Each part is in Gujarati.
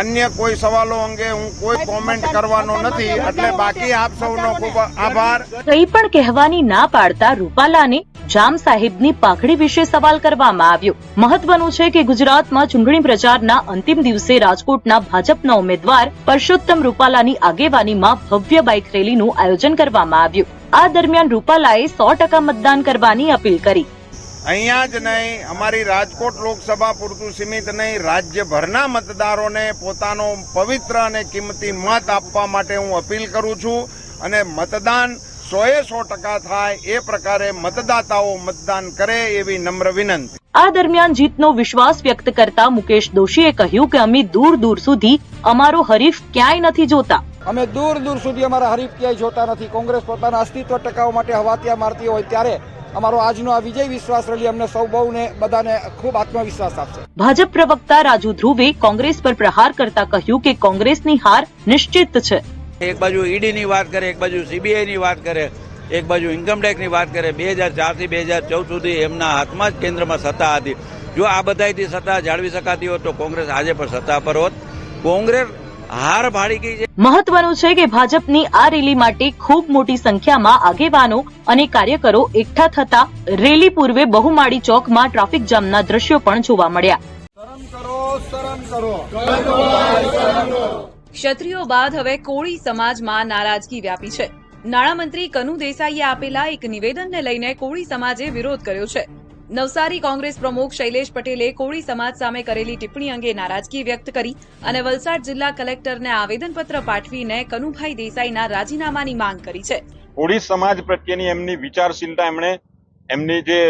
અન્ય કોઈ સવાલો અંગે હું કોઈ કોમેન્ટ કરવાનો નથી. એટલે બાકી આપ સૌનો ખૂબ આભાર. કંઈ પણ કહેવાની ના પાડતા રૂપાલાને જામ સાહેબની પાઘડી વિશે સવાલ કરવામાં આવ્યો. મહત્વનું છે કે ગુજરાતમાં ચૂંટણી પ્રચારના અંતિમ દિવસે રાજકોટના ભાજપના ઉમેદવાર પરસોત્તમ રૂપાલાની આગેવાનીમાં ભવ્ય બાઇક રેલીનું આયોજન કરવામાં આવ્યું. આ દરમિયાન રૂપાલાએ સો ટકા મતદાન કરવાની અપીલ કરી. અહીંયા જ નહીં અમારી રાજકોટ લોકસભા પૂરતું સીમિત નહીં રાજ્યભરના મતદારોને પોતાનો પવિત્ર અને કિંમતી મત આપવા માટે હું અપીલ કરું છું અને મતદાન સોએ સો ટકા થાય એ પ્રકારે મતદાતાઓ મતદાન કરે એવી નમ્ર વિનંતી. આ દરમિયાન જીતનો વિશ્વાસ વ્યક્ત કરતા મુકેશ દોશીએ કહ્યું કે અમે દૂર દૂર સુધી અમારો હરીફ ક્યાંય નથી જોતા. અમે દૂર દૂર સુધી અમારા હરીફ ક્યાંય જોતા નથી. કોંગ્રેસ પોતાના અસ્તિત્વ ટકાવવા માટે હવાતિયા મારતી હોય ત્યારે અમારો આજનો આ વિજય વિશ્વાસ રેલી અમને સૌ બહુને બધાને ખૂબ આત્મવિશ્વાસ આપશે. ભાજપ પ્રવક્તા રાજુ ધ્રુવે કોંગ્રેસ પર પ્રહાર કરતા કહ્યું કે કોંગ્રેસની હાર નિશ્ચિત છે. એક બાજુ ઈડીની વાત કરે એક બાજુ સીબીઆઈની વાત કરે એક બાજુ ઇન્કમટેક્સની વાત કરે. બે હજાર ચારથી બે હજાર ચૌદ સુધી એમના હાથમાં જ કેન્દ્રમાં સત્તા હતી. જો આ બધાથી સત્તા જાળવી શકાતી હોત તો કોંગ્રેસ આજે પણ સત્તા પર હોત. કોંગ્રેસ હાર ભાડી ગઈ છે. મહત્વનું છે કે ભાજપની આ રેલી માટે ખૂબ મોટી સંખ્યામાં આગેવાનો અને કાર્યકરો એકઠા થતા રેલી પૂર્વે બહુમાળી ચોકમાં ટ્રાફિક જામના દ્રશ્યો પણ જોવા મળ્યા. ક્ષત્રિયો બાદ હવે કોળી સમાજમાં નારાજગી વ્યાપી છે. નાણામંત્રી કનુ દેસાઈએ આપેલા એક નિવેદનને લઈને કોળી સમાજે વિરોધ કર્યો છે. નવસારી કોંગ્રેસ પ્રમુખ શૈલેષ પટેલે કોળી સમાજ સામે કરેલી ટિપ્પણી અંગે નારાજગી વ્યક્ત કરી અને વલસાડ જિલ્લા કલેક્ટરને આવેદનપત્ર પાઠવીને કનુભાઈ દેસાઈના રાજીનામાની માંગ કરી છે. કોળી સમાજ પ્રત્યેની એમની વિચારશીલતા, એમણે એમની જે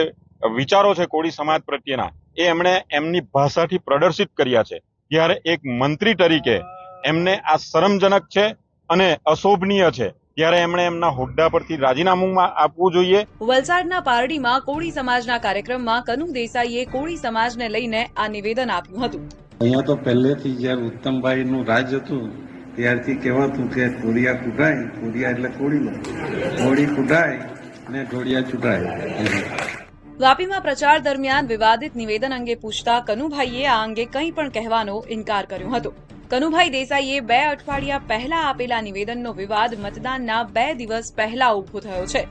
વિચારો છે કોળી સમાજ પ્રત્યેના, એ એમણે એમની ભાષાથી પ્રદર્શિત કર્યા છે. ત્યારે એક મંત્રી તરીકે એમને આ શરમજનક છે અને અશોભનીય છે. ત્યારે એમણે એમના હોદ્દા પરથી રાજીનામું આપવું જોઈએ. વલસાડના પારડીમાં કોળી સમાજના કાર્યક્રમમાં કનુ દેસાઈએ કોળી સમાજને લઈને આ નિવેદન આપ્યું હતું. અહીંયા તો પહેલેથી જ્યારે ઉત્તમભાઈ નું રાજ હતું ત્યારથી કહેવાતું કે કોડિયા કુટાય કોડિયા એટલે કોળીમાં. કોળી કુટાય ને ઢોળિયા ચૂંટાય. વાપીમાં પ્રચાર દરમિયાન વિવાદિત નિવેદન અંગે પૂછતા કનુભાઈએ આ અંગે કંઈ પણ કહેવાનો ઇનકાર કર્યો હતો. કનુભાઈ દેસાઈએ બે અઠવાડિયા પહેલા આપેલા નિવેદનનો વિવાદ મતદાનના બે દિવસ પહેલા ઊભો થયો છે.